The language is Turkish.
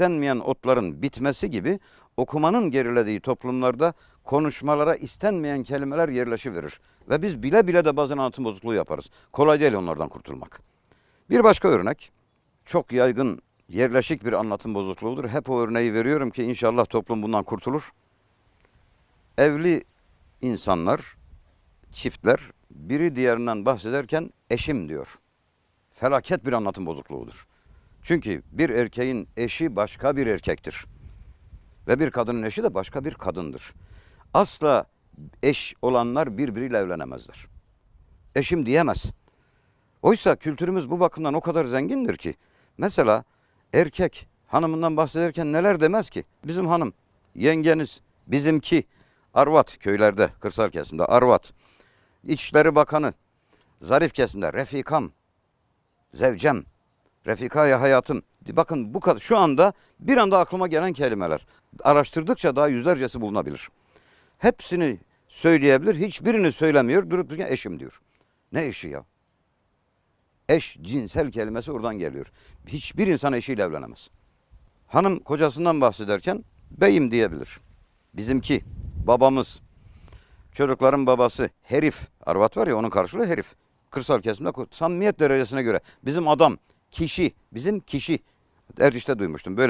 istenmeyen otların bitmesi gibi okumanın gerilediği toplumlarda konuşmalara istenmeyen kelimeler yerleşiverir. Ve biz bile bile de bazen anlatım bozukluğu yaparız. Kolay değil onlardan kurtulmak. Bir başka örnek çok yaygın yerleşik bir anlatım bozukluğudur. Hep o örneği veriyorum ki inşallah toplum bundan kurtulur. Evli insanlar, çiftler biri diğerinden bahsederken eşim diyor. Felaket bir anlatım bozukluğudur. Çünkü bir erkeğin eşi başka bir erkektir. Ve bir kadının eşi de başka bir kadındır. Asla eş olanlar birbiriyle evlenemezler. Eşim diyemez. Oysa kültürümüz bu bakımdan o kadar zengindir ki. Mesela erkek hanımından bahsederken neler demez ki? Bizim hanım, yengeniz, bizimki, Arvat köylerde, kırsal kesimde Arvat. İçişleri Bakanı, zarif kesimde Refikam, zevcem, Refikaya hayatım. Bakın bu kadar şu anda bir anda aklıma gelen kelimeler. Araştırdıkça daha yüzlercesi bulunabilir. Hepsini söyleyebilir, hiçbirini söylemiyor. Durup dururken eşim diyor. Ne eşi ya? Eş, cinsel kelimesi oradan geliyor. Hiçbir insan eşiyle evlenemez. Hanım kocasından bahsederken beyim diyebilir. Bizimki, babamız, çocukların babası, herif. Arvat var ya onun karşılığı herif. Kırsal kesimde samimiyet derecesine göre. Bizim adam, kişi, bizim kişi. Erciş'te duymuştum böyle.